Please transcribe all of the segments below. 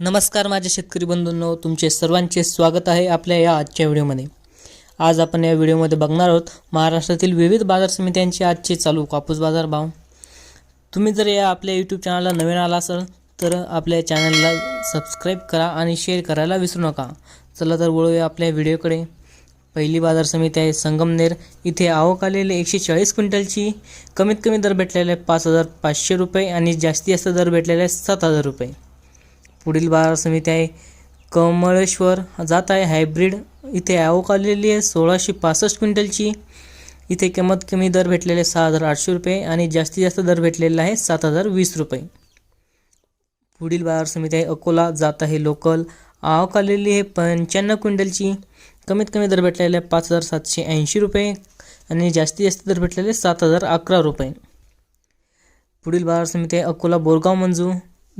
नमस्कार माझे शेतकरी बंधूंनो तुमचे सर्वांचे स्वागत आहे आपल्या या आजच्या व्हिडिओमध्ये. आज आपण या व्हिडिओमध्ये बघणार आहोत महाराष्ट्रातील विविध बाजार समित्यांचे आजचे चालू कापूस बाजार भाव. तुम्ही जर या आपल्या यूट्यूब चॅनलला नवीन आला असाल तर आपल्या चॅनलला सबस्क्राईब करा आणि शेअर करायला विसरू नका. चला तर वळूया आपल्या व्हिडिओकडे. पहिली बाजार समिती आहे संगमनेर. इथे आवक आलेले एकशे चाळीस क्विंटलची. कमीत कमी दर भेटलेला आहे पाच हजार पाचशे रुपये आणि जास्तीत जास्त दर भेटलेला आहे सात हजार रुपये. पुढील बाजार समिती आहे. कमळेश्वर जात आहे. हायब्रिड इथे आवक आलेली आहे. सोळाशे पासष्ट क्विंटलची. इथे किंमत कमी दर भेटलेले सहा हजार आठशे रुपये आणि जास्तीत जास्त दर भेटलेला आहे सात हजार वीस रुपये. पुढील बाजार समिती आहे. अकोला जात आहे. लोकल आवक आलेली आहे. पंच्याण्णव क्विंटलची. कमीत कमी दर भेटलेले आहे पाच हजार सातशे ऐंशी रुपये आणि जास्तीत जास्त दर भेटलेले सात हजार अकरा रुपये. पुढील बाजार समिती आहे. अकोला बोरगाव मंजू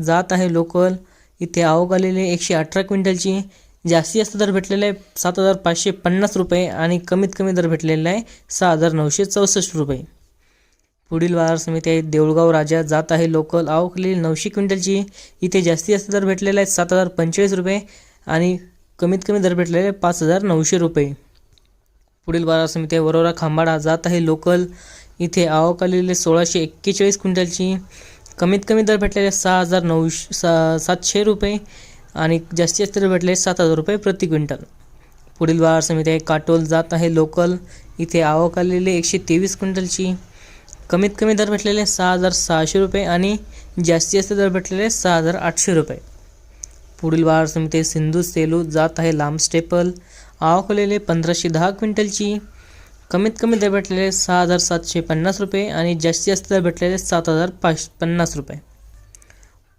जात आहे. लोकल इथे आवक आलेली आहे एकशे अठरा क्विंटलची. जास्तीत जास्त दर भेटलेला आहे सात हजार पाचशे पन्नास रुपये आणि कमीत कमी दर भेटलेला आहे सहा हजार नऊशे चौसष्ट रुपये. पुढील बाजार समिती आहे देऊळगाव राजा. जात आहे लोकल. आवक आलेली नऊशे क्विंटलची. इथे जास्तीत जास्त दर भेटलेला आहे सात हजार पंचेचाळीस रुपये आणि कमीत कमी दर भेटलेला आहे पाच हजार नऊशे रुपये. पुढील बाजार समिती आहे वरोरा खांबाडा. जात आहे लोकल. इथे आवक आलेले सोळाशे एक्केचाळीस क्विंटलची. कमीत कमी दर भेटलेले सहा हजार नऊशे सा सातशे रुपये आणि जास्तीत जास्त दर भेटले सात हजार रुपये प्रति क्विंटल. पुढील बाजार समिती आहे काटोल जात आहे लोकल. इथे आवक आलेले एकशे तेवीस क्विंटलची. कमीत कमी दर भेटलेले सहा हजार सहाशे रुपये आणि जास्तीत जास्त दर भेटलेले सहा हजार आठशे रुपये. पुढील बाजार समिती सिंधू सेलू जात आहे लांब स्टेपल. आवक आलेले पंधराशे दहा क्विंटलची. कमीत कमी दर भेटलेले सहा हजार सातशे पन्नास रुपये आणि जास्तीत जास्त दर भेटलेले सात हजार पाच पन्नास रुपये.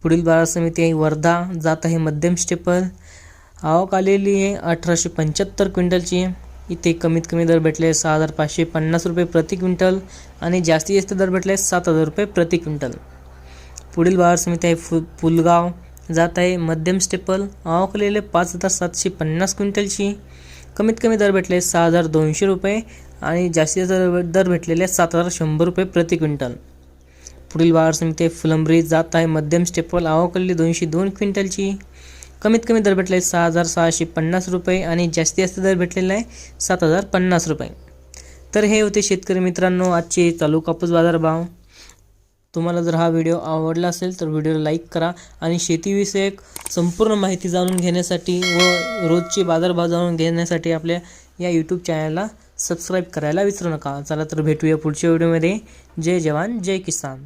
पुढील बाजार समिती आहे वर्धा जात आहे मध्यम स्टेपल. आवक आलेली आहे अठराशे पंच्याहत्तर क्विंटलची. इथे कमीत कमी दर भेटले सहा हजार पाचशे पन्नास रुपये प्रति क्विंटल आणि जास्तीत जास्त दर भेटले सात हजार रुपये प्रति क्विंटल. पुढील बाजार समिती आहे फु पुलगाव जात आहे मध्यम स्टेपल. आवक आलेले पाच हजार सातशे पन्नास क्विंटलची. कमीत कमी दर भेटले सहा हजार दोनशे रुपये आणि जास्तीत जास्त दर भेटलेले सात हजार शंभर रुपये प्रति क्विंटल. पुढील बाजार समिती फुलंब्री जात आहे. मध्यम स्टेपल आवकली दोनशे दोन क्विंटलची. कमीत कमी दर भेटले सहा हजार सहाशे पन्नास रुपये आणि जास्तीत जास्त दर भेटलेला आहे सात हजार पन्नास रुपये. तर हे होते शेतकरी मित्रांनो आजचे चालू कापूस बाजार भाव. तुम्हाला जर हा व्हिडिओ आवडला असेल तर व्हिडिओला लाईक करा आणि शेतीविषयक संपूर्ण माहिती जाणून घेण्यासाठी व रोजचे बाजारभाव जाणून घेण्यासाठी आपल्या या यूट्यूब चॅनलला सबस्क्राईब करायला विसरू नका. चला तर भेटूया पुढच्या व्हिडिओमध्ये. जय जवान जय किसान.